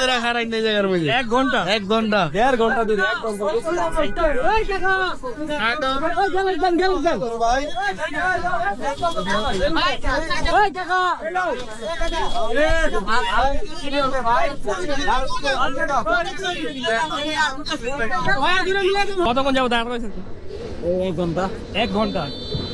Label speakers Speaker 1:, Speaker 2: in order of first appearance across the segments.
Speaker 1: ধরে জায়গার মধ্যে।
Speaker 2: এক ঘণ্টা।
Speaker 1: এক ঘণ্টা।
Speaker 2: দেড় ঘণ্টা ধরে এক ঘণ্টা কতক্ষণ যাব? পারছেন
Speaker 1: এক ঘণ্টা।
Speaker 2: এক ঘণ্টা?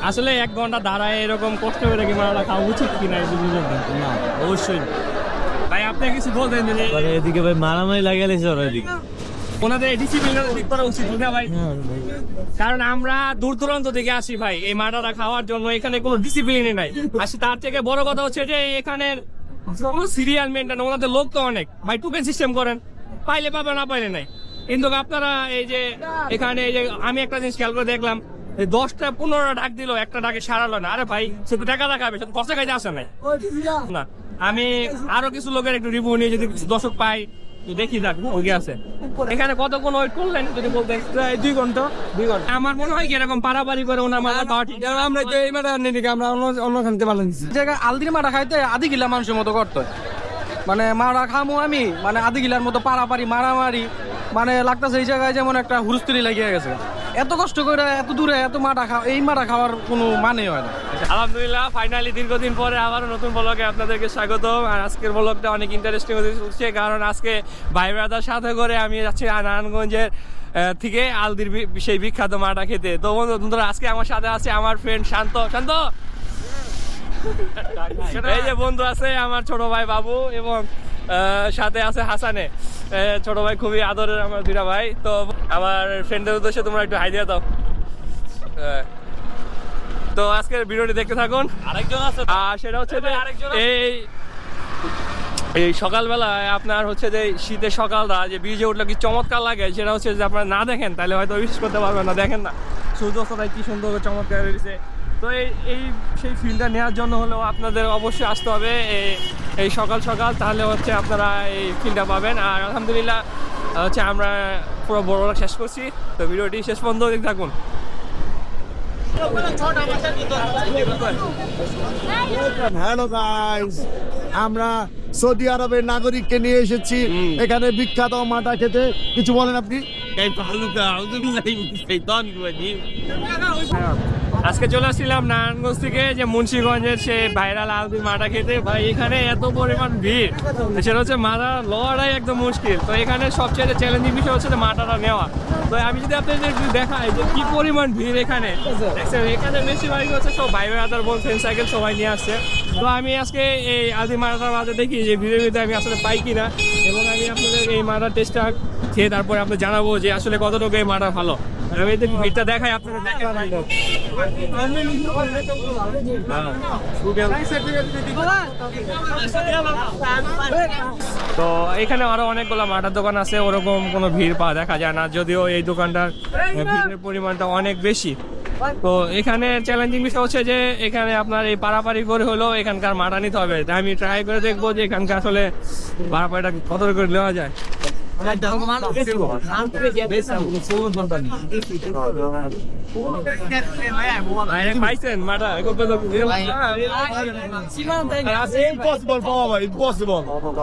Speaker 2: আসলে এক ঘণ্টা দাঁড়ায় এরকম কষ্ট করে কি মারাটা খাওয়া উচিত কিনা এই দুজন
Speaker 1: না অবশ্যই
Speaker 2: ভাই আপনি কিছু বলতেন
Speaker 1: মানে এদিকে ভাই মারামারি লাগিয়ে লেগেছে ওরা এদিকে।
Speaker 2: ওনাদের ডিসিপ্লিন ঠিক করা উচিত না ভাই? কারণ আমরা দূর দূরান্ত থেকে আসি ভাই এই মাটাটা খাওয়ার জন্য এখানে কোনো ডিসিপ্লিনই নাই। আসি তার থেকে বড় কথা হচ্ছে যে এখানের কোনো সিরিয়াল মেনটেন ওনাদের লোক তো অনেক। ভাই টুকেন সিস্টেম করেন পাইলে পাবে না পাইলে নাই। কিন্তু আপনারা এই যে এখানে এই যে আমি একটা জিনিস খেয়াল করে দেখলাম দশটা পনেরোটা ডাক দিল একটা ডাকে সারালো না। আরে ভাই সে তো টাকা দেখাবে সে তো খরচা খাইতে আসে নাই। না আমি আরও কিছু লোকের একটু রিভিউ নিয়ে যদি দর্শক পাই দেখি যাক ওকে আছে। এখানে কতক্ষণ ওয়েট করলেন? যদি বলতেন
Speaker 3: দুই ঘণ্টা। দুই ঘণ্টা।
Speaker 2: আমার মনে হয় কি এরকম পারাপারি করে ওনার মাথা খাওয়া ঠিক
Speaker 3: আমরা তো এই মাঠে আমরা অন্য অন্য খানতে পারলাম আলদির মাঠা খাইতে আধি গিলা মানুষের মতো করতে। মানে মারা খামু আমি মানে আধি গিলার মতো পারাপারি মারামারি মানে লাগতেছে এই জায়গায় যেমন একটা হুরস্তুরি লাগিয়ে গেছে। এত কষ্ট করে এত দূরে এত মাঠা খাওয়া এই মাঠা খাওয়ার কোনো মানে হয় না।
Speaker 2: আলহামদুলিল্লাহ ফাইনালি দীর্ঘদিন পরে আবার নতুন ব্লগে আপনাদেরকে স্বাগত আর আজকের ব্লগটা অনেক ইন্টারেস্টিং হচ্ছে কারণ আজকে ভাই ব্রাদার সাথে করে আমি যাচ্ছি নারায়ণগঞ্জের থেকে আলদির সেই বিখ্যাত মাটা খেতে। তো বন্ধুরা আজকে আমার সাথে আছে আমার ফ্রেন্ড শান্ত। শান্ত! এই যে বন্ধু আছে আমার ছোট ভাই বাবু এবং সাথে আছে হাসানে। ছোট ভাই খুবই আদরের আমার দুইটা ভাই। তো আমার ফ্রেন্ডের উদ্দেশ্যে তোমরা একটু হাই দিয়ে দাও। আহ, তো আজকের ভিডিওটি দেখতে থাকুন।
Speaker 1: আরেকজন আছে
Speaker 2: আর সেটা হচ্ছে যে এই এই সকালবেলায় আপনার হচ্ছে যে শীতের সকালটা যে ব্রিজে উঠলে কি চমৎকার লাগে সেটা হচ্ছে যে আপনারা না দেখেন তাহলে হয়তো বিশ্বাস করতে পারবেন না দেখেন না। সূর্যাস্তটাই কি সুন্দর করে চমৎকার হয়েছে তো এই এই সেই ফিল্ডটা নেওয়ার জন্য হলেও আপনাদের অবশ্যই আসতে হবে। এই- এই সকাল সকাল তাহলে হচ্ছে আপনারা এই ফিল্ডটা পাবেন। আর আলহামদুলিল্লাহ হচ্ছে আমরা পুরো বড় শেষ করছি। তো ভিডিওটি শেষ পর্যন্ত দেখতে থাকুন।
Speaker 4: হ্যালো গাইস আমরা সৌদি আরবের নাগরিককে নিয়ে এসেছি। এখানে বিখ্যাত মাটা খেতে। কিছু বলেন আপনি?
Speaker 2: আজকে চলে আসছিলাম নারায়ণগঞ্জ থেকে যে মুন্সিগঞ্জের সে ভাইরাল আলদি মাটা খেতে। ভাই এখানে এত পরিমাণ ভিড়। সেটা হচ্ছে মাথা লড়াই একদম মুশকিল। তো এখানে সবচেয়ে চ্যালেঞ্জিং বিষয় হচ্ছে মাটাটা নেওয়া। তো আমি যদি আপনাদের দেখাই যে কি পরিমাণ ভিড় এখানে। এখানে বেশিরভাগ হচ্ছে সব ভাই ব্রাদার বোন ফ্রেন্ড সাইকেল সবাই নিয়ে আসছে। তো আমি আজকে এই আদি মারাটার মাঝে দেখি যে ভিড়ের ভিতরে আমি আসলে পাই কিনা। এবং আমি আপনাদের এই মারার টেস্টটা খেয়ে তারপরে আপনাদের জানাব যে আসলে কতটুকু এই মারা ভালো। আমি ভিড়টা দেখাই আপনাদের দেখাই তো এখানে আরও অনেকগুলো মাটার দোকান আছে, ওরকম কোনো ভিড় পাওয়া দেখা যায় না, যদিও এই দোকানটার ভিড়ের পরিমাণটা অনেক বেশি। তো এখানে চ্যালেঞ্জিং বিষয় হচ্ছে যে, এখানে আপনার এই পারাপারি করে হলেও এখানকার মাটা নিতে হবে। তাই আমি ট্রাই করে দেখব যে এখানকার আসলে পারাপারিটা কত করে নেওয়া যায়।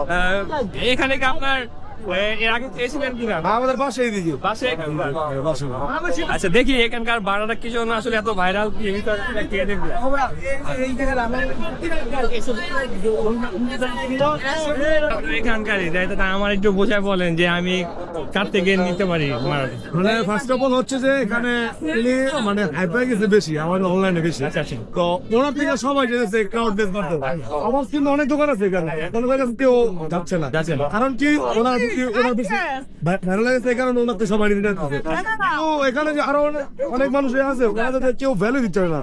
Speaker 2: আহ, এখানে কি আপনার
Speaker 4: আমাদের
Speaker 2: আচ্ছা দেখি এখানকার ভাড়াটা কি জন্য আসলে এত ভাইরাল কি তো আমার একটু বোঝায় বলেন যে আমি কার থেকে নিতে পারি
Speaker 4: মানে ফার্স্ট অফ অল হচ্ছে যে এখানে মানে হাইপার গেছে বেশি আমাদের অনলাইনে বেশি।
Speaker 2: আচ্ছা, আচ্ছা।
Speaker 4: তো ওনার থেকে সবাই যেতেছে ক্রাউড বেস করতে আমার কিন্তু অনেক দোকান আছে এখানে। কেউ যাচ্ছে না। কারণ কি ওনার ভাইরাল লাগছে এই কারণে ওনার থেকে সবাই তো এখানে যে আরও অনেক- মানুষ আছে ওনাদের তো কেউ ভ্যালু দিচ্ছে না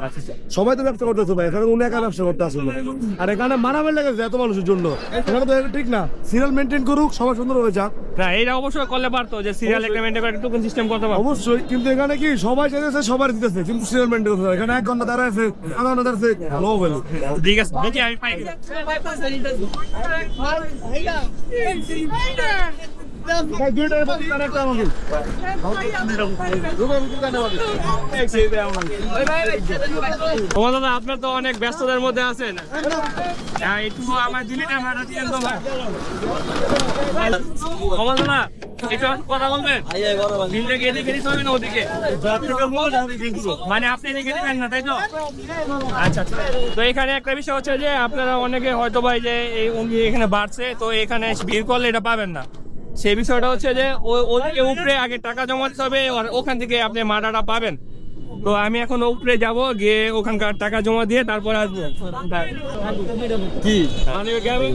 Speaker 4: সবাই তো ব্যবসা করতেছে ভাই এখানে উনি একা ব্যবসা করতে আসলে আর এখানে মারামারি লেগেছে এত মানুষের জন্য এখানে তো ঠিক না সিরিয়াল মেনটেন করুক সবাই সুন্দর হয়ে যাক
Speaker 2: না এটা অবশ্যই করলে পারতো যে সিরিয়াল একটা মেনটেন করে টোকেন সিস্টেম করতে পারতো
Speaker 4: অবশ্যই কিন্তু এখানে কি সবাই চাইতেছে সবার দিতেছে কিন্তু সিরিয়াল মেনটেন করতে হবে। এখানে এক ঘণ্টা দাঁড়ায় আছে আধা ঘণ্টা দাঁড়াচ্ছে লো ভ্যালু
Speaker 2: ঠিক আছে দেখি আমি পাই আপনার তো অনেক ব্যস্ততার মধ্যে আছেন। হ্যাঁ, মানে আপনি আচ্ছা আচ্ছা। একটা বিষয় হচ্ছে যে আপনারা অনেকে হয়তো ভাই যে এই এখানে বাড়ছে তো এখানে ভিড় করলে এটা পাবেন না। সেই বিষয়টা হচ্ছে যে ও- ওদিকে উপরে আগে টাকা জমা দিতে হবে আর ওখান থেকে আপনি মাডাটা পাবেন তো আমি এখন উপরে যাব গিয়ে ওখানকার টাকা জমা দিয়ে তারপর আসব কি আমি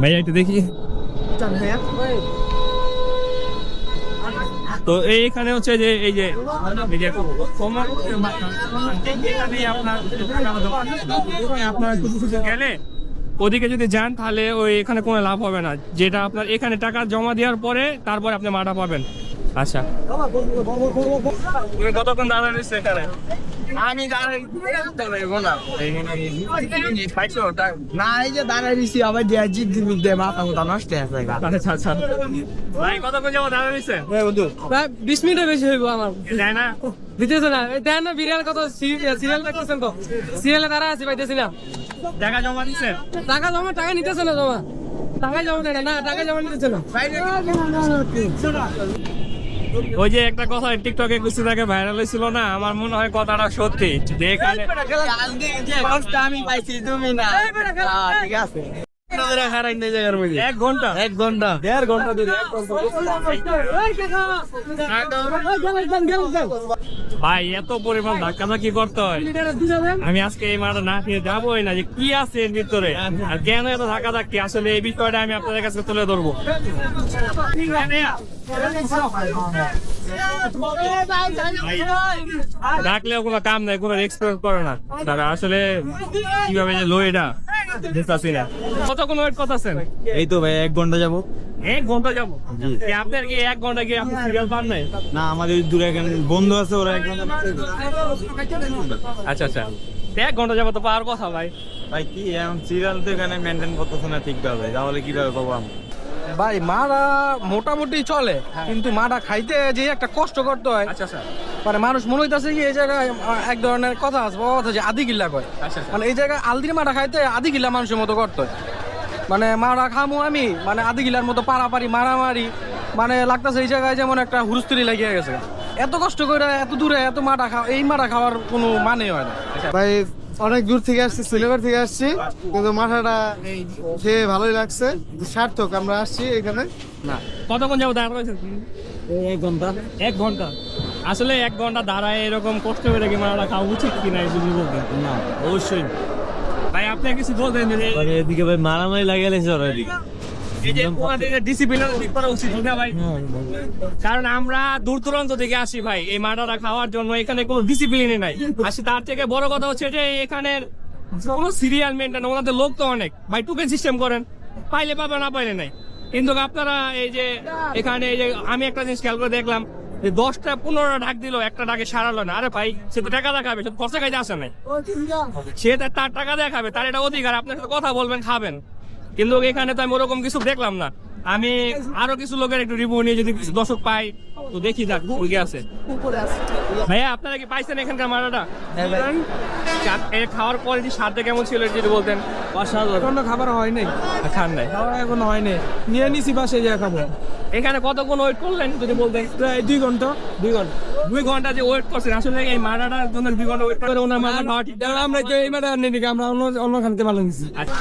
Speaker 2: ভাইয়া একটু দেখি তো এইখানে হচ্ছে যে এই যে আপনার গেলে ওদিকে যদি যান তাহলে ওই এখানে কোনো লাভ হবে না। যেটা আপনার এখানে টাকা জমা দেওয়ার পরে তারপরে আপনি মাটা পাবেন। আচ্ছা। কতক্ষণ দাঁড়ায় রয়েছে এখানে?
Speaker 3: আমি দাঁড়াইবো না। এই যে দাঁড়াইছি আবার মাথা নষ্ট হয়ে
Speaker 2: আচ্ছা আচ্ছা ভাই কতক্ষণ যাব দাঁড়ায় রয়েছে?
Speaker 3: প্রায় বিশ মিনিটের বেশি হইব আমার।
Speaker 2: যায় না?
Speaker 3: দিতেছে না দেন না বিরিয়াল কত সিরিয়াল দেখতেছেন তো? সিরিয়ালে দাঁড়া আছি পাইতেছি না।
Speaker 2: টাকা জমা দিচ্ছে
Speaker 3: টাকা জমা টাকা নিতেছে না জমা। টাকা জমা দেয় না না টাকা জমা নিতেছে না।
Speaker 2: ওই যে একটা কথা টিকটকে কিছুদিন আগে ভাইরাল হয়েছিল না আমার মনে হয় কথাটা সত্যি। যে এখানে
Speaker 3: আমি পাইছি তুমি না। ঠিক আছে।
Speaker 2: এক ঘণ্টা।
Speaker 3: এক ঘণ্টা। দেড় ঘণ্টা
Speaker 2: ভাই এত পরিমাণ ধাক্কা ধাক্কি করতে হয়। আমি আজকে এই মাঠে না খেয়ে যাবোই না যে কি আছে এর ভিতরে। আর কেন এত ধাক্কা ধাক্কি? আসলে এই বিষয়টা আমি আপনাদের কাছে তুলে ধরবো। ডাকলেও কোনো কাম নাই কোনো এক্সপেক্ট করে না। তারা আসলে কীভাবে যে লো এটা। কতক্ষণ ওয়েট করতেছেন
Speaker 1: এই তো ভাই এক ঘণ্টা যাব।
Speaker 2: এক ঘণ্টা যাব? আপনার কি এক ঘণ্টা কি আপনি সিরিয়াল পান নাই?
Speaker 1: না আমাদের দূরে এখানে বন্ধু আছে ওরা এক ঘণ্টা
Speaker 2: আচ্ছা আচ্ছা। এক ঘণ্টা যাব তো পাওয়ার কথা ভাই।
Speaker 1: ভাই কি এখন সিরিয়াল তো এখানে মেনটেন করতেছে না ঠিকভাবে? তাহলে কীভাবে পাবো আমি
Speaker 3: ভাই মারা মোটামুটি চলে কিন্তু মারা খাইতে যে একটা কষ্ট করতে হয়।
Speaker 2: আচ্ছা আচ্ছা।
Speaker 3: মানে মানুষ মনে হইতেছে কি এই জায়গায় এক ধরনের কথা আছে বাবা কথা যে আদি গিল্লা কয়।
Speaker 2: আচ্ছা
Speaker 3: মানে এই জায়গায় আলদির মারা খাইতে আদি গিল্লা মানুষের মতো করতে হয়। মানে মারা খামু আমি মানে আদি গিলার মতো পারাপারি মারামারি মানে লাগতেছে এই জায়গায় যেমন একটা হুরস্তুরি লাগিয়ে গেছে। এত কষ্ট করে এত দূরে এত মারা খাওয়া এই মারা খাওয়ার কোনো মানে হয় না।
Speaker 5: ভাই অনেক দূর থেকে আসছি শ্রীনগর থেকে আসছি। কিন্তু মাথাটা খেয়ে ভালোই লাগছে। সার্থক আমরা আসছি এখানে। না।
Speaker 2: কতক্ষণ যাব দাঁড়া রয়েছে
Speaker 3: এক ঘণ্টা।
Speaker 2: এক ঘণ্টা? আসলে এক ঘণ্টা দাঁড়ায় এরকম কষ্ট করে কি মারা খাওয়া উচিত কিনা এই যদি
Speaker 1: না অবশ্যই।
Speaker 2: ভাই আপনি কিছু বলতেন
Speaker 1: মানে এদিকে ভাই মারামারি লাগাইছে ওরা এদিকে।
Speaker 2: কারণ আমরা দূর দূরান্ত থেকে আসি ভাই এই মাটাটা খাওয়ার জন্য এখানে কোনো ডিসিপ্লিনই নাই। আসি তার থেকে বড় কথা হচ্ছে যে এখানের কোনো সিরিয়াল মেনটেন ওনাদের লোক তো অনেক। ভাই টুকেন সিস্টেম করেন পাইলে পাবে না পাইলে নাই। কিন্তু আপনারা এই যে এখানে এই যে আমি একটা জিনিস খেয়াল করে দেখলাম যে দশটা পনেরোটা ডাক দিল একটা ডাকে সারালো না। আরে ভাই সে তো টাকা দেখাবে সে তো খরচা খাইতে আসে নাই। সে তার তার টাকা দেখাবে তার এটা অধিকার আপনার সাথে কথা বলবেন খাবেন। কিন্তু এখানে তো আমি ওরকম কিছু দেখলাম না। আমি আরও কিছু লোকের একটু রিভিউ নিয়ে যদি কিছু দর্শক পাই তো দেখি যাক কি আছে। ভাইয়া আপনারা কি পাইছেন এখানকার মারাটা এ খাওয়ার কোয়ালিটি স্বাদটা কেমন ছিল যদি বলতেন।
Speaker 3: অসাধারণ। খাবার হয় নাই।
Speaker 2: খান নাই।
Speaker 3: খাওয়া এখন হয় নাই। নিয়ে নিছি বাসে যা খাব।
Speaker 2: এখানে কতক্ষণ ওয়েট করলেন যদি বলতেন?
Speaker 3: প্রায় দুই ঘণ্টা।
Speaker 2: দুই ঘণ্টা। দুই ঘণ্টা যে ওয়েট করছেন আসলে এই মারাটার জন্য দুই ঘণ্টা ওয়েট করে ওনার মারা খাওয়া ঠিক
Speaker 3: আমরা তো এই মাঠে আর নেই আমরা অন্য অন্য খানতে ভালো নিছি
Speaker 2: আচ্ছা।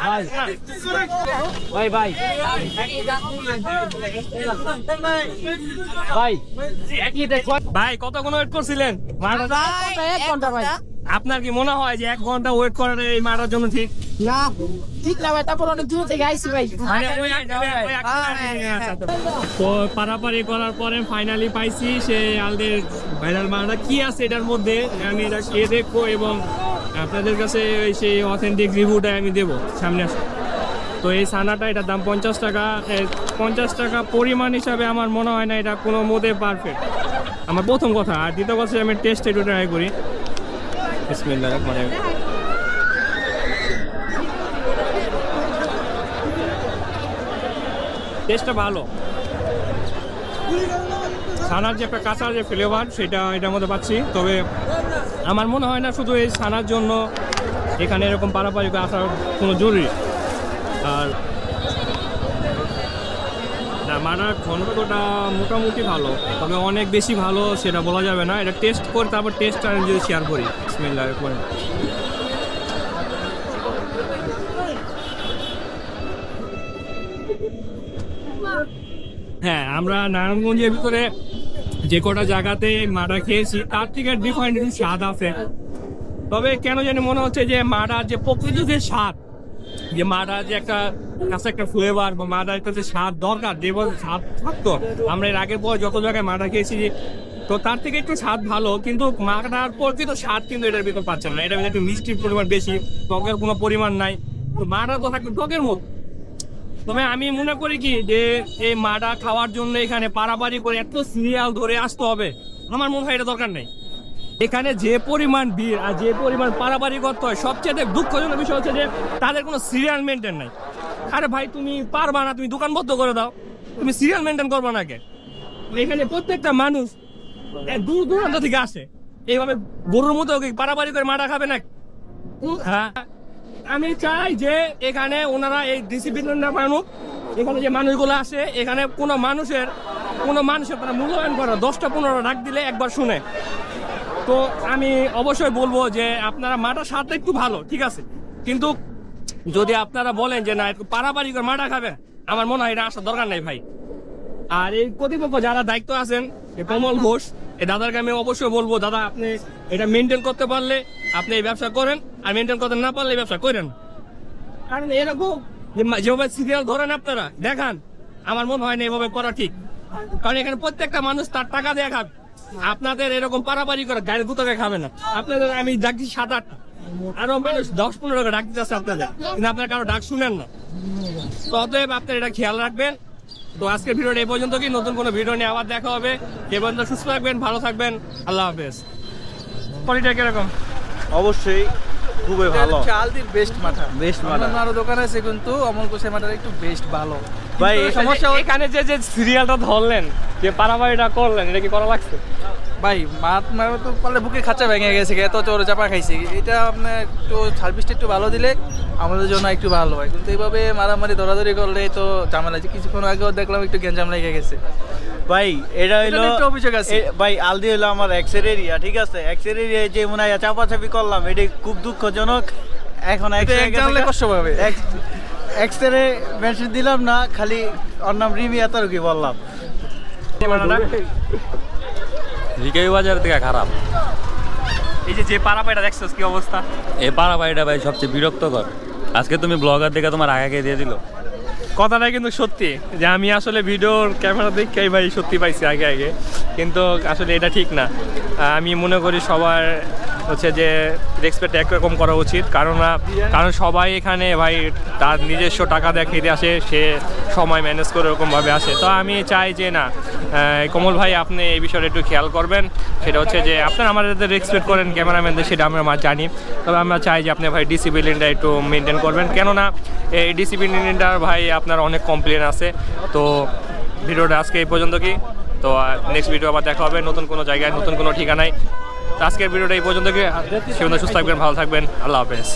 Speaker 3: ভাই। ভাই ভাই
Speaker 2: ভাই কতক্ষণ ওয়েট করছিলেন? মারাটা
Speaker 3: এক ঘণ্টা ভাই
Speaker 2: আপনার কি মনে হয় যে এক ঘণ্টা ওয়েট করার এই মারার জন্য ঠিক?
Speaker 6: না ঠিক না ভাই তারপর অনেক দূর থেকে আইসি ভাই।
Speaker 2: মানে ওই- ওই এক- তো। পারাপারি করার পরে ফাইনালি পাইছি সে আলদের ভাইরাল মারাটা কি আছে এটার মধ্যে? আমি এটা খেয়ে দেখব এবং আপনাদের কাছে ওই সেই অথেন্টিক রিভিউটা আমি দেবো সামনে আসো। তো এই সানাটা এটার দাম পঞ্চাশ টাকা পঞ্চাশ টাকা পরিমাণ হিসাবে আমার মনে হয় না এটা কোনো মধ্যে পারফেক্ট আমার প্রথম কথা আর দ্বিতীয় কথা আমি টেস্ট একটু ট্রাই করি। বিসমিল্লাহির টেস্টটা ভালো। ছানার যে একটা কাঁচা যে ফ্লেভার সেটা এটার মধ্যে পাচ্ছি। তবে আমার মনে হয় না শুধু এই ছানার জন্য এখানে এরকম পারাপারি আসার কোনো জরুরি। আর না, মানার ঘনত্বটা মোটামুটি ভালো। তবে অনেক বেশি ভালো সেটা বলা যাবে না। এটা টেস্ট করে তারপর টেস্ট আমি যদি শেয়ার করি, বিসমিল্লাহ করে হ্যাঁ আমরা নারায়ণগঞ্জের ভিতরে যে কটা জায়গাতে মাটা খেয়েছি, তার থেকে ডিফারেন্ট স্বাদ আছে। তবে কেন জানি মনে হচ্ছে যে মাটার যে প্রকৃত যে স্বাদ, যে মাটার যে একটা কাছে একটা ফ্লেভার বা মাটার একটা যে স্বাদ দরকার, যে স্বাদ থাকতো। আমরা এর আগের পর যত জায়গায় মাটা খেয়েছি, তো তার থেকে একটু স্বাদ ভালো, কিন্তু মাটার প্রকৃত স্বাদ কিন্তু এটার ভিতর পাচ্ছেন না। এটার ভিতরে একটু মিষ্টির পরিমাণ বেশি, টকের কোনো পরিমাণ নাই। তো মাটা তো থাকবে টকের মতো। তবে আমি মনে করি কি যে এই মাটা খাওয়ার জন্য এখানে পারাপারি করে এত সিরিয়াল ধরে আসতে হবে। আমার মনে হয় এটা দরকার নেই। এখানে যে পরিমাণ ভিড় আর যে পরিমাণ পারাপারি করতে হয়, সবচেয়ে দুঃখজনক বিষয় হচ্ছে যে তাদের কোনো সিরিয়াল মেনটেন নাই। আরে ভাই, তুমি পারবা না, তুমি দোকান বন্ধ করে দাও। তুমি সিরিয়াল মেনটেন করবা না কে এখানে প্রত্যেকটা মানুষ দূর দূরান্ত থেকে আসে। এইভাবে গরুর মতো পারাপারি করে মাটা খাবে না। হ্যাঁ। আমি চাই যে এখানে ওনারা এই ডিসিপ্লিনটা মানুক এখানে যে মানুষগুলো আসে এখানে কোনো মানুষের কোনো মানুষের তারা মূল্যায়ন করে দশটা পনেরো ডাক দিলে একবার শুনে। তো আমি অবশ্যই বলব যে আপনারা মাটা স্বাদটা একটু ভালো, ঠিক আছে? কিন্তু যদি আপনারা বলেন যে না, একটু পারাপারি করে মাটা খাবেন, আমার মনে হয় এটা আসার দরকার নেই ভাই। আর এই কর্তৃপক্ষ যারা দায়িত্ব আছেন কমল ঘোষ, এই দাদাকে আমি অবশ্যই বলব, দাদা আপনি এটা মেনটেন করতে পারলে আপনি এই ব্যবসা করেন, আর মেনটেন করতে না পারলে এই ব্যবসা করেন। কারণ এরকম যেভাবে সিরিয়াল ধরেন আপনারা, দেখান। আমার মনে হয় না এভাবে করা ঠিক। কারণ এখানে প্রত্যেকটা মানুষ তার টাকা দিয়ে খাবে। আপনাদের এরকম পারাপারি করে গাড়ি গুতকে খাবে না। আপনাদের, আমি ডাকছি সাত আট আরও মানুষ দশ পনেরো ডাক দিতেছে আপনাদের। কিন্তু আপনারা কারও ডাক শুনেন না। তো অতএব আপনারা এটা খেয়াল রাখবেন। তো আজকের ভিডিওটা এই পর্যন্ত কি? নতুন কোনো ভিডিও নিয়ে আবার দেখা হবে। এ পর্যন্ত সুস্থ থাকবেন, ভালো থাকবেন, আল্লাহ হাফেজ। কোয়ালিটি কীরকম?
Speaker 1: অবশ্যই খুবই ভালো।
Speaker 5: চালদির বেস্ট মাথা।
Speaker 1: বেস্ট
Speaker 5: অন্যান্য আরও দোকান আছে কিন্তু অমল কোষের মাথাটা একটু বেস্ট ভালো।
Speaker 1: ভাই
Speaker 5: সমস্যা
Speaker 2: এখানে যে যে সিরিয়ালটা ধরলেন যে পারাবাড়িটা করলেন এটা কি করা লাগছে?
Speaker 5: ভাই মাত মারা তো পারলে বুকে খাঁচা ভেঙে গেছে এত চোর চাপা খাইছি। এটা আপনার একটু সার্ভিসটা একটু ভালো দিলে আমাদের জন্য একটু ভালো হয়। কিন্তু এইভাবে মারামারি ধরাধরি করলে তো ঝামেলা কিছুক্ষণ আগেও দেখলাম একটু গ্যাঞ্জাম লেগে গেছে।
Speaker 1: ভাই এটা হইল
Speaker 5: অভিযোগ আছে।
Speaker 1: ভাই আলদি হইল আমার এক্সের এরিয়া ঠিক আছে? এক্সের এরিয়ায় যে মনে হয় চাপাচাপি করলাম এটা খুব দুঃখজনক। এখন
Speaker 5: কষ্ট পাবে।
Speaker 1: এক্সরে মেশিন দিলাম না খালি ওর নাম রিমি বললাম।
Speaker 7: বাজার থেকে খারাপ।
Speaker 2: এই যে যে দেখছিস কি অবস্থা?
Speaker 7: এ পাড়া বাড়িটা ভাই সবচেয়ে বিরক্তকর। আজকে তুমি ব্লগার দেখে তোমার আগে আগে দিয়ে দিল।
Speaker 2: কথাটা কিন্তু সত্যি, যে আমি আসলে ভিডিওর ক্যামেরা দেখেই ভাই সত্যি পাইছি আগে আগে। কিন্তু আসলে এটা ঠিক না। আমি মনে করি সবার হচ্ছে যে রেসপেক্ট একরকম করা উচিত। কারণ কারণ সবাই এখানে ভাই তার নিজস্ব টাকা দিয়ে খেতে আসে, সে সময় ম্যানেজ করে ওরকমভাবে আসে। তো আমি চাই যে না কমল ভাই আপনি এই বিষয়টা একটু খেয়াল করবেন। সেটা হচ্ছে যে আপনারা আমাদের রেসপেক্ট করেন ক্যামেরাম্যানদের, সেটা আমরা জানি। তবে আমরা চাই যে আপনি ভাই ডিসিপ্লিনটা একটু মেনটেন করবেন। কেননা, এই ডিসিপ্লিনটার ভাই আপনার অনেক কমপ্লেন আছে। তো ভিডিওটা আজকে এই পর্যন্ত কি? তো নেক্সট ভিডিও আবার দেখা হবে। নতুন কোনো জায়গায়, নতুন কোনো ঠিকানায়। আজকের ভিডিওটা এই পর্যন্ত সুস্থ থাকবেন ভালো থাকবেন। আল্লাহ হাফেজ।